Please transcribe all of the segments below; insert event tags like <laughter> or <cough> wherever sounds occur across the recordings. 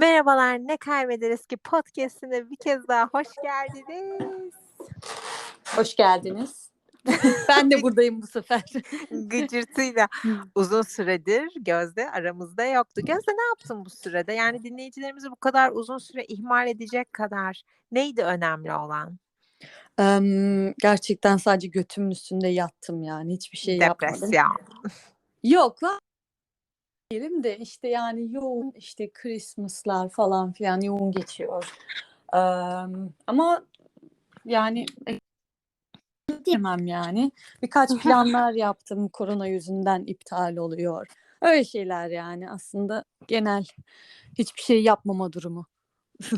Merhabalar, Ne Kaybederiz ki podcast'ine bir kez daha hoş geldiniz. Hoş geldiniz. <laughs> ben de buradayım bu sefer. Gıcırtıyla uzun süredir Gözde aramızda yoktu. Gözde ne yaptın bu sürede? Yani dinleyicilerimizi bu kadar uzun süre ihmal edecek kadar neydi önemli olan? Em, gerçekten sadece götümün üstünde yattım yani hiçbir şey yapmadım. Depresyon. Yok lan diyelim de işte yani yoğun işte Christmas'lar falan filan yoğun geçiyor. Em, ama yani e, diyemem yani. Birkaç <laughs> planlar yaptım korona yüzünden iptal oluyor. Öyle şeyler yani aslında genel hiçbir şey yapmama durumu.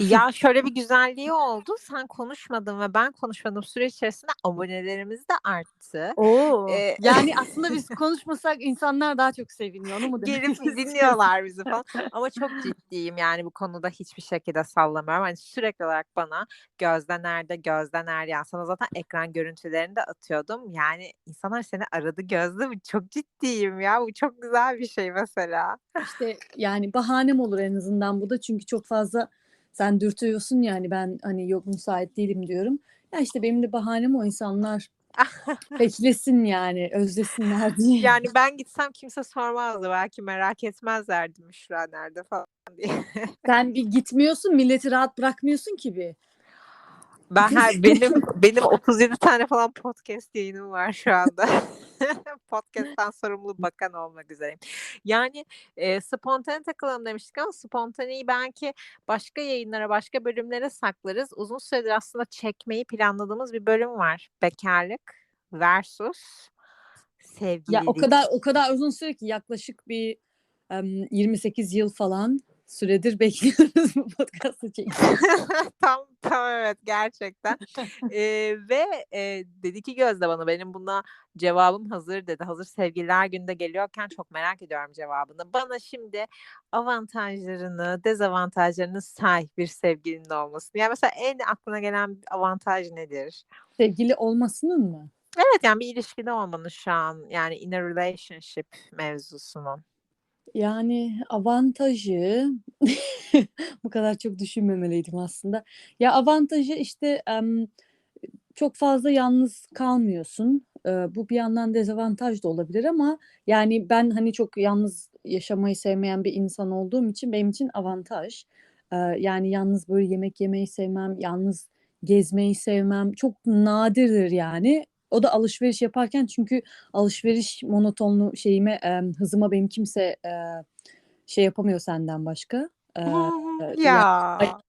Ya <laughs> şöyle bir güzelliği oldu. Sen konuşmadın ve ben konuşmadım. Süre içerisinde abonelerimiz de arttı. Oo. Ee, yani <laughs> aslında biz konuşmasak insanlar daha çok seviniyor. Onu mu demek gelip dinliyorlar bizi falan. <laughs> Ama çok ciddiyim yani bu konuda hiçbir şekilde sallamıyorum. Hani sürekli olarak bana Gözde nerede, Gözde nerede? Yani sana zaten ekran görüntülerini de atıyordum. Yani insanlar seni aradı Gözde? Çok ciddiyim ya. Bu çok güzel bir şey mesela. İşte yani bahanem olur en azından bu da çünkü çok fazla sen dürtüyorsun yani ben hani yok müsait değilim diyorum. Ya işte benim de bahanem o insanlar <laughs> beklesin yani özlesinler <laughs> diye. Yani ben gitsem kimse sormazdı. Belki merak etmezlerdi Müşra nerede falan diye. <laughs> Sen bir gitmiyorsun milleti rahat bırakmıyorsun ki bir. Ben her, benim benim 37 tane falan podcast yayınım var şu anda. <laughs> Podcast'tan sorumlu bakan olmak üzereyim. Yani e, spontane takılalım demiştik ama spontaneyi belki başka yayınlara, başka bölümlere saklarız. Uzun süredir aslında çekmeyi planladığımız bir bölüm var. Bekarlık versus sevgililik. Ya o kadar o kadar uzun süre ki yaklaşık bir em, 28 yıl falan süredir bekliyoruz bu podcast'ı çekmeyi. <laughs> tam tam evet gerçekten. <laughs> Ee, ve e, dedi ki Gözde bana benim buna cevabım hazır dedi. Hazır sevgililer günde geliyorken çok merak ediyorum cevabını. Bana şimdi avantajlarını, dezavantajlarını say bir sevgilinin olmasını. Yani mesela en aklına gelen avantaj nedir? Sevgili olmasının mı? Evet yani bir ilişkide olmanın şu an yani in a relationship mevzusunun. Yani avantajı <laughs> bu kadar çok düşünmemeliydim aslında. Ya avantajı işte çok fazla yalnız kalmıyorsun. Bu bir yandan dezavantaj da olabilir ama yani ben hani çok yalnız yaşamayı sevmeyen bir insan olduğum için benim için avantaj. Yani yalnız böyle yemek yemeyi sevmem, yalnız gezmeyi sevmem. Çok nadirdir yani. O da alışveriş yaparken çünkü alışveriş monotonlu şeyime e, hızıma benim kimse e, şey yapamıyor senden başka. E, ya- ya.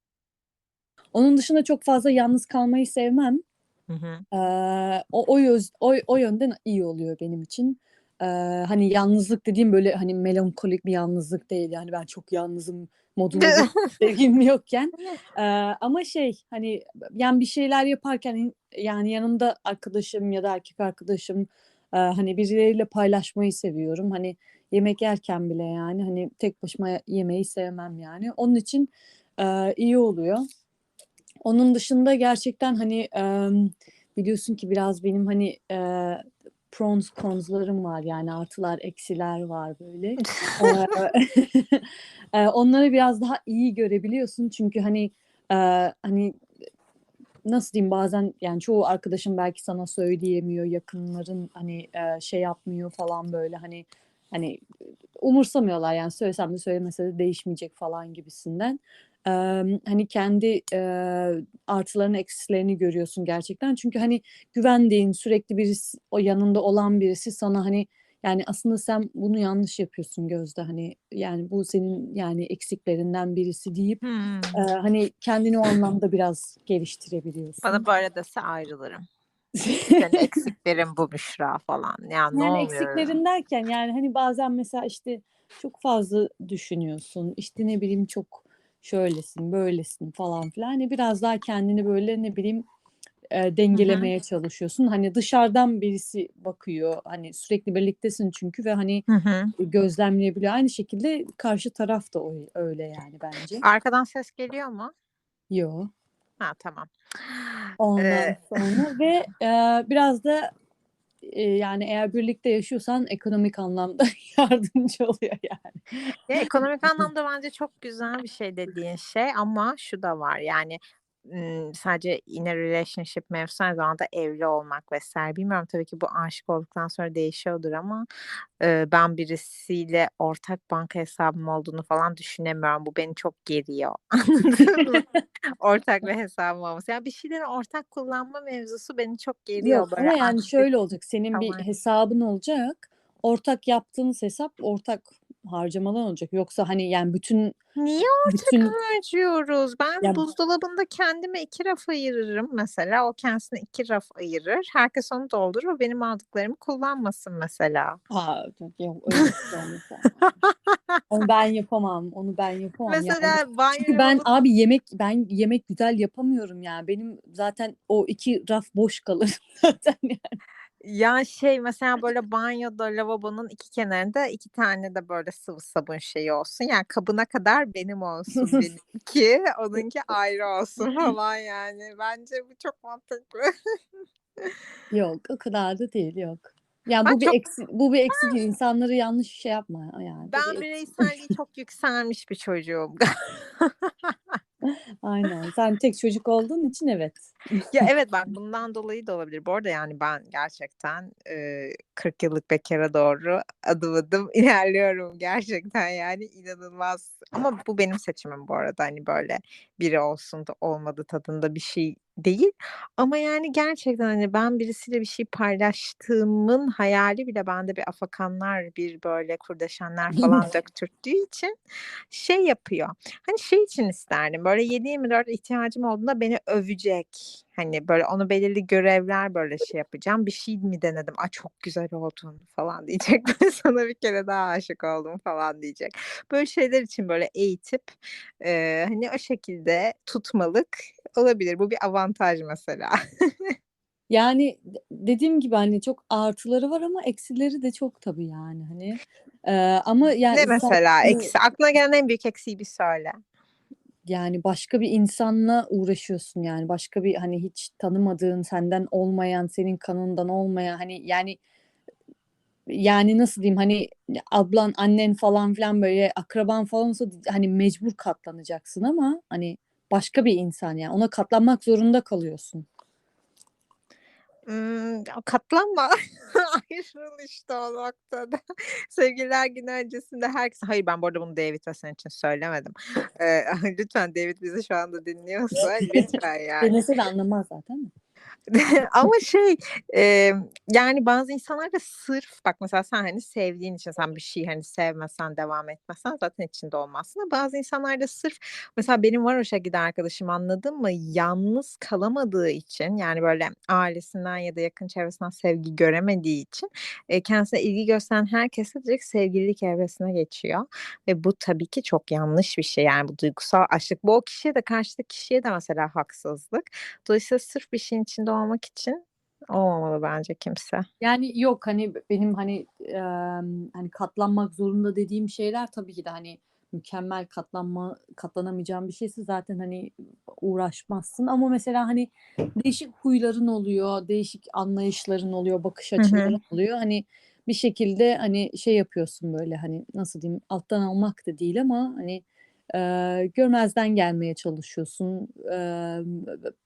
onun dışında çok fazla yalnız kalmayı sevmem. Hı hı. Eee, o o o o yönden iyi oluyor benim için. Eee, hani yalnızlık dediğim böyle hani melankolik bir yalnızlık değil yani ben çok yalnızım modunda bir <laughs> sevgilim yokken. Eee, ama şey hani yani bir şeyler yaparken yani yanımda arkadaşım ya da erkek arkadaşım eee, hani birileriyle paylaşmayı seviyorum. Hani yemek yerken bile yani hani tek başıma yemeyi sevmem yani. Onun için eee, iyi oluyor. Onun dışında gerçekten hani em, biliyorsun ki biraz benim hani e, pros cons'larım var yani artılar eksiler var böyle. <laughs> E, <laughs> onları biraz daha iyi görebiliyorsun çünkü hani e, hani nasıl diyeyim bazen yani çoğu arkadaşım belki sana söyleyemiyor yakınların hani e, şey yapmıyor falan böyle hani hani umursamıyorlar yani söylesem de söylemese de değişmeyecek falan gibisinden. Eee, hani kendi eee, artılarını eksilerini görüyorsun gerçekten. Çünkü hani güvendiğin sürekli birisi o yanında olan birisi sana hani yani aslında sen bunu yanlış yapıyorsun Gözde hani yani bu senin yani eksiklerinden birisi deyip Hmm. eee, hani kendini o anlamda biraz geliştirebiliyorsun. Bana böyle dese ayrılırım. Senin <laughs> eksiklerin bu Müşra falan. Ya ne Yani oluyor? eksiklerin derken yani hani bazen mesela işte çok fazla düşünüyorsun. İşte ne bileyim çok şöylesin, böylesin falan filan. Hani biraz daha kendini böyle ne bileyim e, dengelemeye çalışıyorsun. Hani dışarıdan birisi bakıyor. Hani sürekli birliktesin çünkü ve hani Hı hı. gözlemleyebiliyor. Aynı şekilde karşı taraf da öyle yani bence. Arkadan ses geliyor mu? Yo. Ha tamam. Ondan Ee, sonra ve e, biraz da yani eğer birlikte yaşıyorsan ekonomik anlamda <laughs> yardımcı oluyor yani. Ya, ekonomik <laughs> anlamda bence çok güzel bir şey dediğin şey ama şu da var yani sadece in a relationship mevzusu aynı zamanda evli olmak vesaire. Bilmiyorum tabii ki bu aşık olduktan sonra değişiyordur ama e, ben birisiyle ortak banka hesabım olduğunu falan düşünemiyorum. Bu beni çok geriyor. <laughs> Anladın mı? <laughs> Ortak bir hesabım olması. Yani bir şeyleri ortak kullanma mevzusu beni çok geriyor. Yok Böyle ama yani şöyle olacak. Senin bir falan. hesabın olacak. Ortak yaptığınız hesap ortak harcamalar olacak. Yoksa hani yani bütün Niye ortak bütün harcıyoruz? Ben ya buzdolabında kendime iki raf ayırırım mesela. O kendisine iki raf ayırır. Herkes onu doldurur. Benim aldıklarımı kullanmasın mesela. Aa, yok <laughs> öyle şey yani. Onu ben yapamam. Onu ben yapamam yani. Mesela banyo Çünkü ben yolu abi yemek ben yemek güzel yapamıyorum yani. Benim zaten o iki raf boş kalır <laughs> zaten yani. Ya şey mesela böyle banyoda lavabonun iki kenarında iki tane de böyle sıvı sabun şeyi olsun. Yani kabına kadar benim olsun <laughs> benimki. Onunki ayrı olsun <laughs> falan yani. Bence bu çok mantıklı. <laughs> Yok o kadar da değil yok. Yani Ben bu bir çok eksi bu bir eksi değil. İnsanları yanlış şey yapma yani. Ben bir bireyselliği çok yükselmiş bir çocuğum. Aynen. Sen tek çocuk olduğun için evet. Ya <laughs> evet bak bundan dolayı da olabilir. Bu arada yani ben gerçekten e, 40 yıllık bekara doğru adım adım <laughs> ilerliyorum gerçekten yani inanılmaz. Ama bu benim seçimim bu arada hani böyle biri olsun da olmadı tadında bir şey değil. Ama yani gerçekten hani ben birisiyle bir şey paylaştığımın hayali bile bende bir afakanlar, bir böyle kurdeşenler <laughs> falan döktürttüğü için şey yapıyor. Hani şey için isterdim böyle 7-24 ihtiyacım olduğunda beni övecek. Hani böyle onu belirli görevler böyle şey yapacağım. Bir şey mi denedim? Aa çok güzel oldun falan diyecek. <laughs> Ben sana bir kere daha aşık oldum falan diyecek. Böyle şeyler için böyle eğitip e, hani o şekilde tutmalık olabilir. Bu bir avantaj mesela. <laughs> Yani de- dediğim gibi hani çok artıları var ama eksileri de çok tabii yani hani. Ee, ama yani Ne mesela eksi? Aklına gelen en büyük eksiği bir söyle. Yani başka bir insanla uğraşıyorsun yani başka bir hani hiç tanımadığın senden olmayan senin kanından olmayan hani yani yani nasıl diyeyim hani ablan annen falan filan böyle akraban falan olsa hani mecbur katlanacaksın ama hani başka bir insan yani ona katlanmak zorunda kalıyorsun. Hmm, katlanma. <laughs> Ayrıl işte o noktada. <laughs> Sevgililer günü öncesinde herkes... Hayır ben bu arada bunu David ve senin için söylemedim. <laughs> Ee, lütfen David bizi şu anda dinliyorsa lütfen yani. Denese de anlamaz zaten de. <laughs> Ama şey e, yani bazı insanlar da sırf bak mesela sen hani sevdiğin için sen bir şey hani sevmesen devam etmesen zaten içinde olmazsın. Ama bazı insanlar da sırf mesela benim var o şekilde arkadaşım anladın mı? Yalnız kalamadığı için yani böyle ailesinden ya da yakın çevresinden sevgi göremediği için e, kendisine ilgi gösteren herkese direkt sevgililik evresine geçiyor. Ve bu tabii ki çok yanlış bir şey yani bu duygusal açlık. Bu o kişiye de karşıdaki kişiye de mesela haksızlık. Dolayısıyla sırf bir şeyin içinde olmak için olmamalı bence kimse. Yani yok hani benim hani em, hani katlanmak zorunda dediğim şeyler tabii ki de hani mükemmel katlanma katlanamayacağım bir şeyse zaten hani uğraşmazsın ama mesela hani değişik huyların oluyor, değişik anlayışların oluyor, bakış açıların oluyor. Hani bir şekilde hani şey yapıyorsun böyle hani nasıl diyeyim alttan almak da değil ama hani e, görmezden gelmeye çalışıyorsun. E,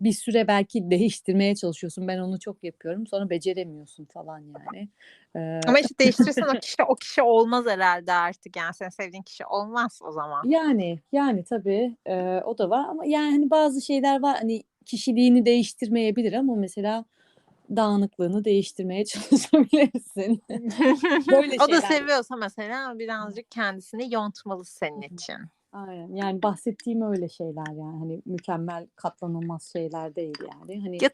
bir süre belki değiştirmeye çalışıyorsun. Ben onu çok yapıyorum. Sonra beceremiyorsun falan yani. E, Ama işte değiştirirsen o kişi o kişi olmaz herhalde artık yani senin sevdiğin kişi olmaz o zaman. yani yani tabii e, o da var ama yani hani bazı şeyler var hani kişiliğini değiştirmeyebilir ama mesela dağınıklığını değiştirmeye <laughs> çalışabilirsin. <laughs> Böyle o da seviyorsa mesela birazcık kendisini yontmalı senin için. Aynen. Yani bahsettiğim öyle şeyler yani hani mükemmel katlanılmaz şeyler değil yani. Hani Ya-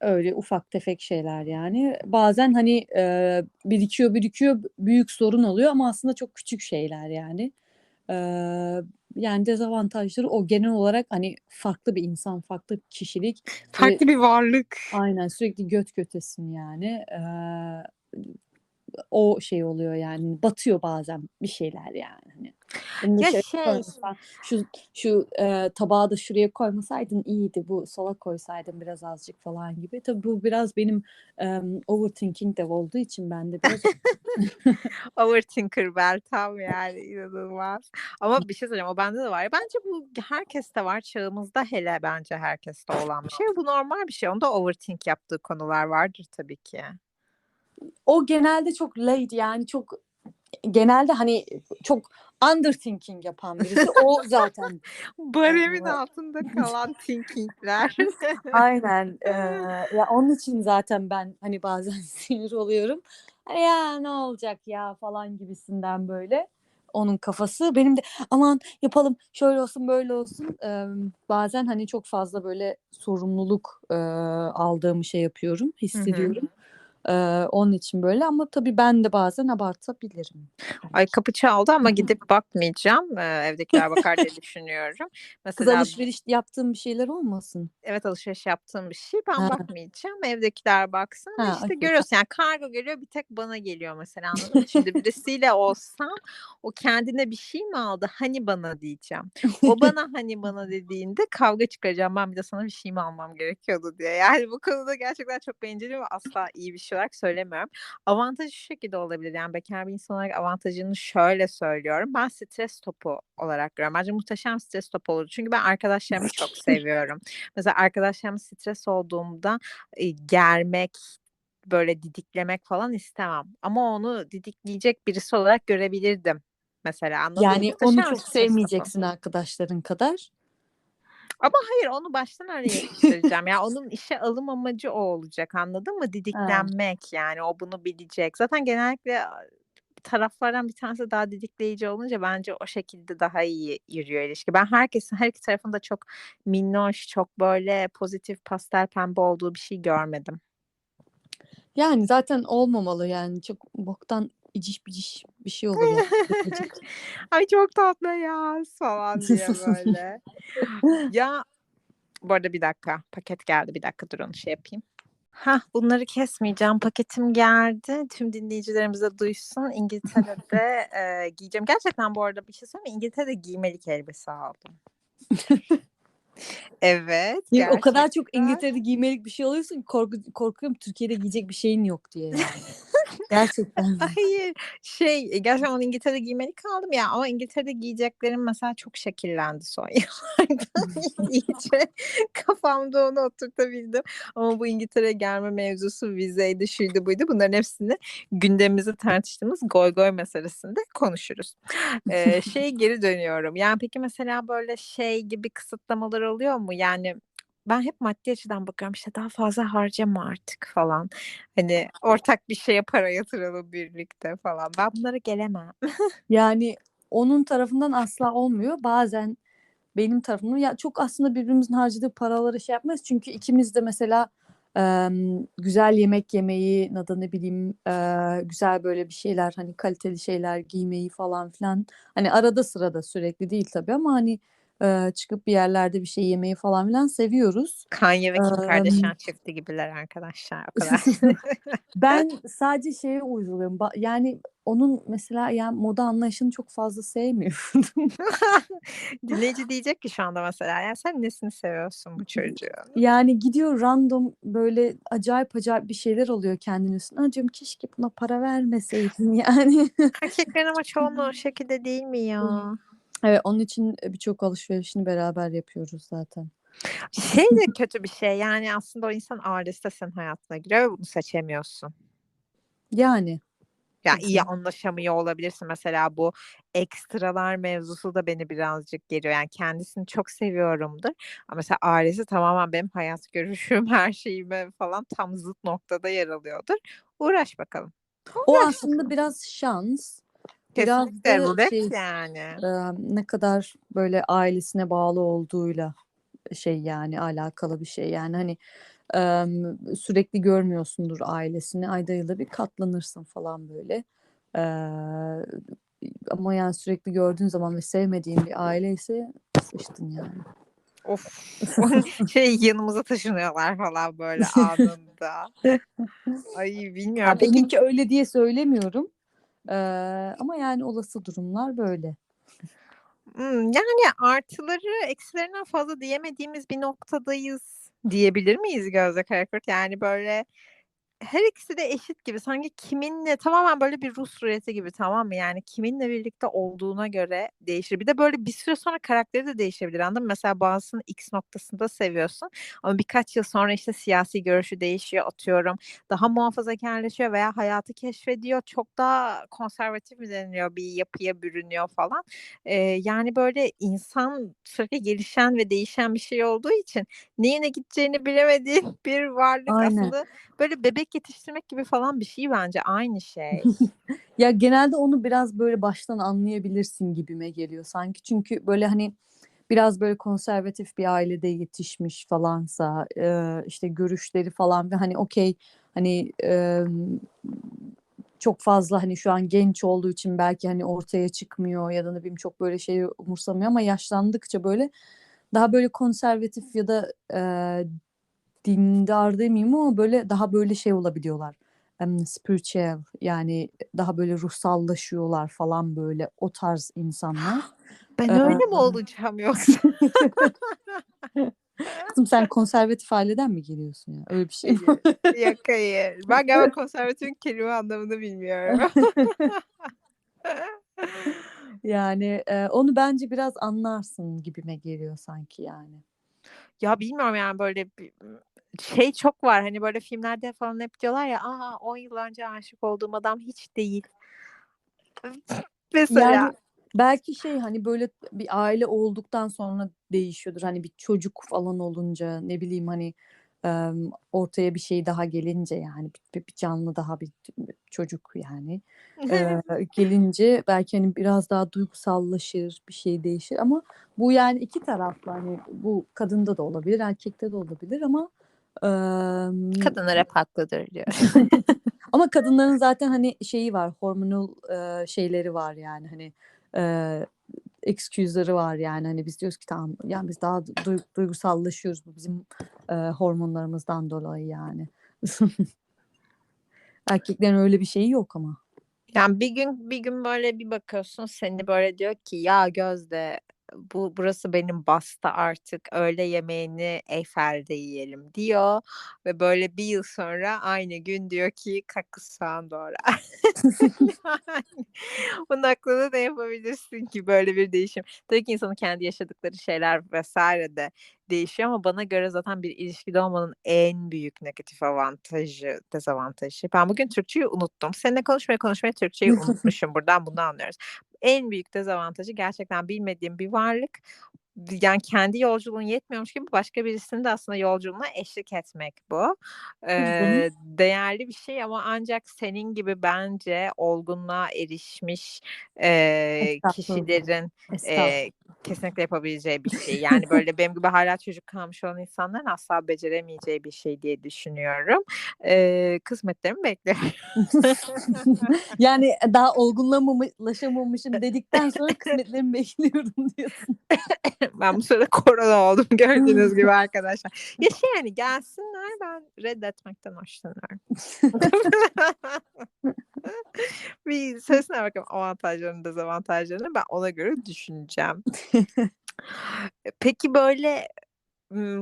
öyle ufak tefek şeyler yani. Bazen hani e, birikiyor birikiyor büyük sorun oluyor ama aslında çok küçük şeyler yani. E, yani dezavantajları o genel olarak hani farklı bir insan, farklı bir kişilik. ve Farklı bir varlık. aynen sürekli göt götesin yani. E, o şey oluyor yani batıyor bazen bir şeyler yani. Hani Ya şey- koymasan, şu şu e, tabağı da şuraya koymasaydın iyiydi. Bu sola koysaydın biraz azıcık falan gibi. Tabii bu biraz benim e, overthinking de olduğu için ben de biraz <laughs> Overthinker Beltam yani inanılmaz. Ama bir şey söyleyeceğim o bende de var. Bence bu herkeste var. Çağımızda hele bence herkeste olan bir şey. Bu normal bir şey. Onda overthink yaptığı konular vardır tabii ki. O genelde çok late yani çok genelde hani çok underthinking yapan birisi. O <laughs> zaten Baremin Evet. altında <laughs> kalan thinkingler. aynen. <laughs> eee, ya onun için zaten ben hani bazen sinir oluyorum. Hani ya ne olacak ya falan gibisinden böyle onun kafası. Benim de aman yapalım şöyle olsun böyle olsun. Eee, bazen hani çok fazla böyle sorumluluk eee aldığımı şey yapıyorum, hissediyorum. Eee, onun için böyle ama tabii ben de bazen abartabilirim. Ay kapı çaldı ama <laughs> gidip bakmayacağım. Ee, evdekiler bakar diye düşünüyorum. Kız Mesela alışveriş yaptığım bir şeyler olmasın. evet alışveriş yaptığım bir şey. Ben Ha. bakmayacağım. Evdekiler baksın. Ha, işte okey, görüyorsun yani kargo geliyor bir tek bana geliyor mesela anladın mı? Şimdi birisiyle olsam o kendine bir şey mi aldı? Hani bana diyeceğim. O <laughs> bana hani bana dediğinde kavga çıkaracağım. Ben bir de sana bir şey mi almam gerekiyordu diye. Yani bu konuda gerçekten çok bencil ve asla iyi bir şey olarak söylemiyorum. Avantajı şu şekilde olabilir. Yani bekar bir insan olarak avantajını şöyle söylüyorum. Ben stres topu olarak görüyorum. Bence muhteşem stres topu olur. Çünkü ben arkadaşlarımı çok <laughs> seviyorum. Mesela arkadaşlarım stres olduğumda e, germek, böyle didiklemek falan istemem. Ama onu didikleyecek birisi olarak görebilirdim. Mesela anladın? Yani onu çok stres topu. sevmeyeceksin arkadaşların kadar. Ama hayır onu baştan araya <laughs> yetiştireceğim. Yani onun işe alım amacı o olacak anladın mı? Didiklenmek yani o bunu bilecek. Zaten genellikle taraflardan bir tanesi daha didikleyici olunca bence o şekilde daha iyi yürüyor ilişki. Ben herkesin her iki tarafın da çok minnoş, çok böyle pozitif pastel pembe olduğu bir şey görmedim. Yani zaten olmamalı yani çok boktan iciş biciş bir şey. Gıcık. <laughs> Ay çok tatlı ya falan diye böyle. ya bu arada bir dakika paket geldi bir dakika dur onu şey yapayım. Hah bunları kesmeyeceğim. Paketim geldi. Tüm dinleyicilerimiz de duysun. İngiltere'de <laughs> e, giyeceğim. Gerçekten bu arada bir şey söyleyeyim? İngiltere'de giymelik elbise aldım. <laughs> evet. Ya o kadar çok. İngiltere'de giymelik bir şey oluyorsun ki korku, korkuyorum Türkiye'de giyecek bir şeyin yok diye yani. Gerçekten. <laughs> Hayır şey e, gerçekten onu İngiltere'de giymelik aldım ya ama İngiltere'de giyeceklerim mesela çok şekillendi son <laughs> yıllarda. <laughs> İyice kafamda onu oturtabildim. Ama bu İngiltere'ye gelme mevzusu vizeydi şuydu buydu bunların hepsini gündemimizi tartıştığımız goy goy meselesinde konuşuruz. Ee, şey geri dönüyorum. Yani peki mesela böyle şey gibi kısıtlamalar oluyor mu? Yani ben hep maddi açıdan bakıyorum işte daha fazla harcama artık falan. Hani ortak bir şeye para yatıralım birlikte falan. Ben bunlara gelemem. <laughs> Yani onun tarafından asla olmuyor. Bazen benim tarafımdan ya çok aslında birbirimizin harcadığı paraları şey yapmayız. Çünkü ikimiz de mesela güzel yemek yemeyi ya da ne bileyim e, güzel böyle bir şeyler hani kaliteli şeyler giymeyi falan filan hani arada sırada sürekli değil tabii ama hani e, çıkıp bir yerlerde bir şey yemeyi falan filan seviyoruz. Kanye ve Kim Kardashian çifti gibiler arkadaşlar. O kadar. <laughs> Ben <laughs> sadece şeye uyguluyorum. Ba- Yani onun mesela yani moda anlayışını çok fazla sevmiyorum. <laughs> Dinleyici diyecek ki şu anda mesela ya sen nesini seviyorsun bu çocuğun? Yani gidiyor random böyle acayip acayip bir şeyler oluyor kendinin üstüne. Diyorum keşke buna para vermeseydin yani. Erkeklerin ama çoğunluğu o şekilde değil mi ya? Evet onun için birçok alışverişini beraber yapıyoruz zaten. Şey de kötü bir şey yani aslında o insan ailesi de senin hayatına giriyor ve bunu seçemiyorsun. Yani Yani iyi anlaşamıyor olabilirsin. Mesela bu ekstralar mevzusu da beni birazcık geriyor. Yani kendisini çok seviyorumdur. Ama mesela ailesi tamamen benim hayat görüşüm, <laughs> her şeyime falan tam zıt noktada yer alıyordur. Uğraş bakalım. o Uğraş aslında bakalım. biraz şans. Biraz Kesinlikle da rulet şey yani. e, ne kadar böyle ailesine bağlı olduğuyla şey yani alakalı bir şey. Yani hani e, sürekli görmüyorsundur ailesini. Ayda yılda bir katlanırsın falan böyle. E, ama yani sürekli gördüğün zaman ve sevmediğin bir aile ise sıçtın yani. Of. <laughs> şey yanımıza taşınıyorlar falan böyle anında. <laughs> Ay bilmiyorum. Ya benimki öyle diye söylemiyorum. Ee, ama yani olası durumlar böyle. Yani artıları eksilerinden fazla diyemediğimiz bir noktadayız diyebilir miyiz Gözde Karakurt? Yani böyle her ikisi de eşit gibi. Sanki kiminle tamamen böyle bir Rus ruleti gibi tamam mı? Yani kiminle birlikte olduğuna göre değişir. Bir de böyle bir süre sonra karakteri de değişebilir anladın mı? Mesela bazısını X noktasında seviyorsun ama birkaç yıl sonra işte siyasi görüşü değişiyor atıyorum. Daha muhafazakarlaşıyor veya hayatı keşfediyor. Çok daha konservatif mi deniliyor bir yapıya bürünüyor falan. Ee, yani böyle insan sürekli gelişen ve değişen bir şey olduğu için neyine gideceğini bilemediğin <laughs> bir varlık Aynen. aslında böyle bebek yetiştirmek gibi falan bir şey bence aynı şey. <laughs> Ya genelde onu biraz böyle baştan anlayabilirsin gibime geliyor sanki. Çünkü böyle hani biraz böyle konservatif bir ailede yetişmiş falansa e, işte görüşleri falan ve hani okey hani e, çok fazla hani şu an genç olduğu için belki hani ortaya çıkmıyor ya da ne bileyim çok böyle şeyi umursamıyor ama yaşlandıkça böyle daha böyle konservatif ya da e, dindar demeyeyim ama böyle daha böyle şey olabiliyorlar. Em, spiritual yani daha böyle ruhsallaşıyorlar falan böyle o tarz insanlar. <gasps> Ben Ee, öyle mi olacağım yoksa? <laughs> Kızım sen konservatif aileden mi geliyorsun ya? Öyle bir şey mi? Yok <laughs> hayır. Ben galiba konservatifin kelime anlamını bilmiyorum. <laughs> Yani e, onu bence biraz anlarsın gibime geliyor sanki yani. Ya bilmiyorum yani böyle bir şey çok var. Hani böyle filmlerde falan hep diyorlar ya aa 10 yıl önce aşık olduğum adam hiç değil. Mesela. Yani belki şey hani böyle bir aile olduktan sonra değişiyordur. Hani bir çocuk falan olunca ne bileyim hani ortaya bir şey daha gelince yani bir, bir canlı daha bir çocuk yani <laughs> e, gelince belki hani biraz daha duygusallaşır bir şey değişir ama bu yani iki taraflı hani bu kadında da olabilir erkekte de olabilir ama em, Kadınlar hep haklıdır diyor. <laughs> ama kadınların zaten hani şeyi var hormonal e, şeyleri var yani hani e, excuse'ları var yani hani biz diyoruz ki tamam yani biz daha du- duygusallaşıyoruz bu bizim e, hormonlarımızdan dolayı yani. <laughs> Erkeklerin öyle bir şeyi yok ama. Yani bir gün bir gün böyle bir bakıyorsun seni böyle diyor ki ya Gözde bu burası benim basta artık öğle yemeğini Eyfel'de yiyelim diyor ve böyle bir yıl sonra aynı gün diyor ki kakus soğan doğra. <laughs> Yani <laughs> bunun aklına ne yapabilirsin ki böyle bir değişim? Tabii ki insanın kendi yaşadıkları şeyler vesaire de değişiyor ama bana göre zaten bir ilişkide olmanın en büyük negatif avantajı, dezavantajı. Ben bugün Türkçeyi unuttum. Seninle konuşmaya konuşmaya Türkçeyi <laughs> unutmuşum. Buradan bunu anlıyoruz. En büyük dezavantajı gerçekten bilmediğim bir varlık. Yani kendi yolculuğun yetmiyormuş gibi başka birisinin de aslında yolculuğuna eşlik etmek bu. Ee, değerli bir şey ama ancak senin gibi bence olgunluğa erişmiş e, kişilerin e, kesinlikle yapabileceği bir şey. Yani böyle benim gibi hala çocuk kalmış olan insanların asla beceremeyeceği bir şey diye düşünüyorum. E, kısmetlerimi bekliyorum. <laughs> yani daha olgunlaşamamışım dedikten sonra kısmetlerimi bekliyorum diyorsun. <laughs> ben bu sırada korona oldum gördüğünüz gibi <laughs> arkadaşlar. Ya şey yani gelsinler ben reddetmekten hoşlanıyorum. bir sesine bakalım avantajlarını dezavantajlarını ben ona göre düşüneceğim. <laughs> Peki böyle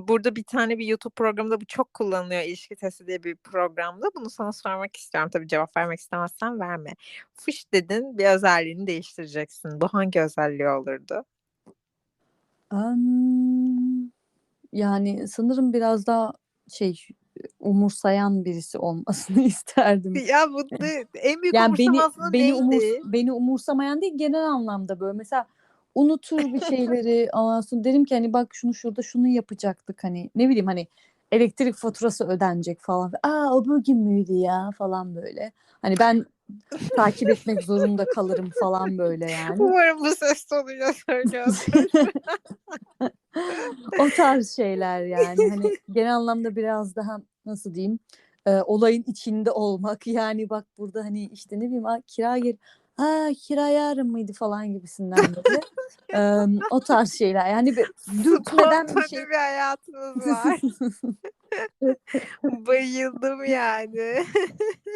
burada bir tane bir YouTube programında bu çok kullanılıyor ilişki testi diye bir programda. Bunu sana sormak istiyorum. Tabii cevap vermek istemezsen verme. Fış dedin bir özelliğini değiştireceksin. Bu hangi özelliği olurdu? Am, yani sanırım biraz daha şey umursayan birisi olmasını <laughs> isterdim. Ya bu ne- en büyük Yani beni beni umurs beni umursamayan değil genel anlamda böyle mesela unutur bir şeyleri sonra derim ki hani bak şunu şurada şunu yapacaktık hani ne bileyim hani elektrik faturası ödenecek falan. Aa o bugün müydü ya falan böyle. Hani ben takip etmek zorunda kalırım falan böyle yani. Umarım bu ses tonuyla söylüyorsun. <laughs> o tarz şeyler yani hani genel anlamda biraz daha nasıl diyeyim e, olayın içinde olmak yani bak burada hani işte ne bileyim "Aa, kira gel Aa kiraya yarın mıydı falan gibisinden <laughs> böyle. Em, o tarz şeyler. Yani bir <laughs> dürtmeden bir şey. bir hayatınız var. <laughs> Bayıldım yani.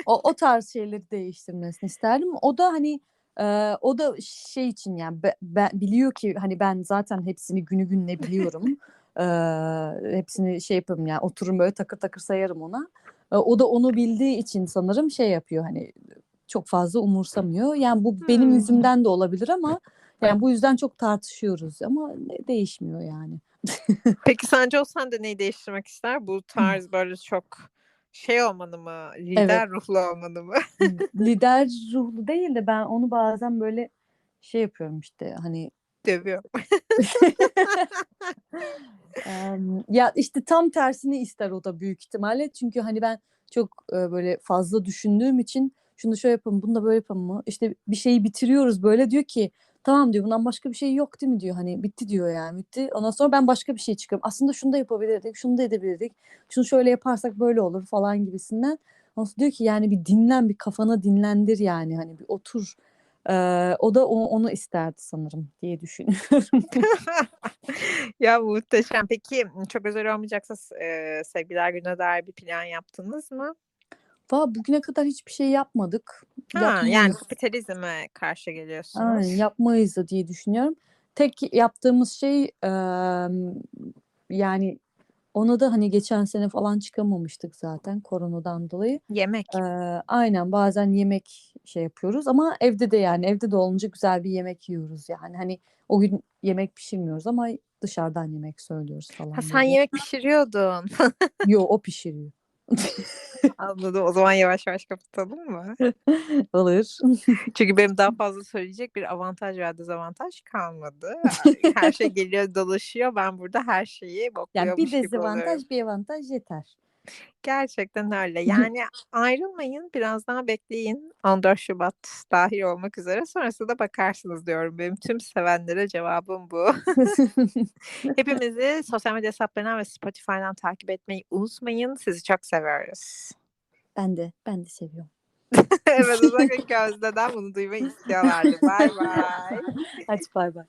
o, o tarz şeyleri değiştirmesini isterdim. O da hani e, o da şey için yani be- be- biliyor ki hani ben zaten hepsini günü gününe biliyorum. E, hepsini şey yaparım yani otururum böyle takır takır sayarım ona. E, o da onu bildiği için sanırım şey yapıyor hani çok fazla umursamıyor. Yani bu benim Hmm. yüzümden de olabilir ama yani bu yüzden çok tartışıyoruz ama değişmiyor yani. <laughs> Peki sence o sende neyi değiştirmek ister? Bu tarz böyle çok şey olmanı mı? Lider ruhlu olmanı mı? <laughs> Lider ruhlu değil de ben onu bazen böyle şey yapıyorum işte hani Dövüyorum. <laughs> Em, ya işte tam tersini ister o da büyük ihtimalle. Çünkü hani ben çok e, böyle fazla düşündüğüm için şunu şöyle yapalım, bunu da böyle yapalım mı? İşte bir şeyi bitiriyoruz böyle diyor ki tamam diyor bundan başka bir şey yok değil mi diyor. Hani bitti diyor yani bitti. Ondan sonra ben başka bir şey çıkıyorum. Aslında şunu da yapabilirdik, şunu da edebilirdik. Şunu şöyle yaparsak böyle olur falan gibisinden. Ondan diyor ki yani bir dinlen, bir kafana dinlendir yani. Hani bir otur. Ee, o da o- onu isterdi sanırım diye düşünüyorum. <laughs> ya muhteşem. Peki çok özel olmayacaksa e, sevgiler gününe dair bir plan yaptınız mı? Valla bugüne kadar hiçbir şey yapmadık. Ha, yani kapitalizme karşı geliyorsunuz. Aynen, yapmayız da diye düşünüyorum. Tek yaptığımız şey em, yani ona da hani geçen sene falan çıkamamıştık zaten koronadan dolayı. Yemek. Ee, aynen bazen yemek şey yapıyoruz ama evde de yani evde de olunca güzel bir yemek yiyoruz yani. Hani o gün yemek pişirmiyoruz ama dışarıdan yemek söylüyoruz falan Ha, sen böyle. yemek pişiriyordun. Yo o pişiriyor. <laughs> Anladım. O zaman yavaş yavaş kapatalım mı? <laughs> Olur. <laughs> Çünkü benim daha fazla söyleyecek bir avantaj veya dezavantaj kalmadı. Her şey geliyor <laughs> dolaşıyor. Ben burada her şeyi Yani bir bokluyormuş gibi oluyorum. dezavantaj bir avantaj yeter. Gerçekten öyle. Yani ayrılmayın. Biraz daha bekleyin. 14 Şubat dahil olmak üzere. Sonrasında da bakarsınız diyorum. Benim tüm sevenlere cevabım bu. Hepimizi sosyal medya hesaplarından ve Spotify'dan takip etmeyi unutmayın. Sizi çok seviyoruz. Ben de ben de seviyorum. <laughs> evet özellikle <laughs> Gözde'den bunu duymayı istiyorlardı. Bay bay. Hadi bay bay.